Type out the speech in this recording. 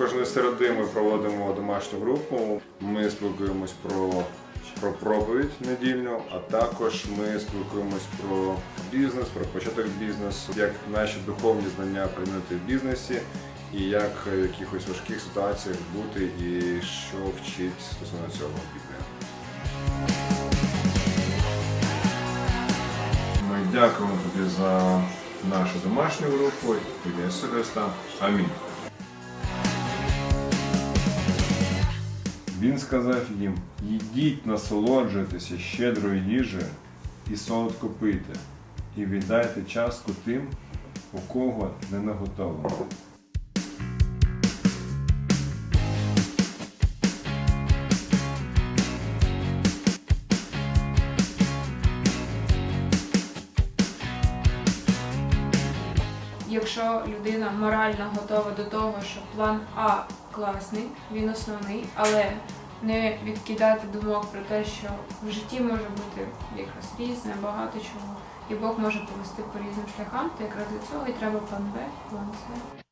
Кожної середи ми проводимо домашню групу. Ми спілкуємось про, про проповідь недільну, а також ми спілкуємось про бізнес, про початок бізнесу, як наші духовні знання примінити в бізнесі, і як в якихось важких ситуаціях бути, і що вчить стосовно цього Біблія. Ми дякуємо тобі за нашу домашню групу і Христа. Амінь. Він сказав їм: їдіть, насолоджуйтеся щедрою їжею і солодко пийте, і віддайте частку тим, у кого не наготовлено. Якщо людина морально готова до того, що план А класний, він основний, але не відкидати думок про те, що в житті може бути якраз різне, багато чого, і Бог може повести по різним шляхам, то якраз для цього і треба план Б, план С.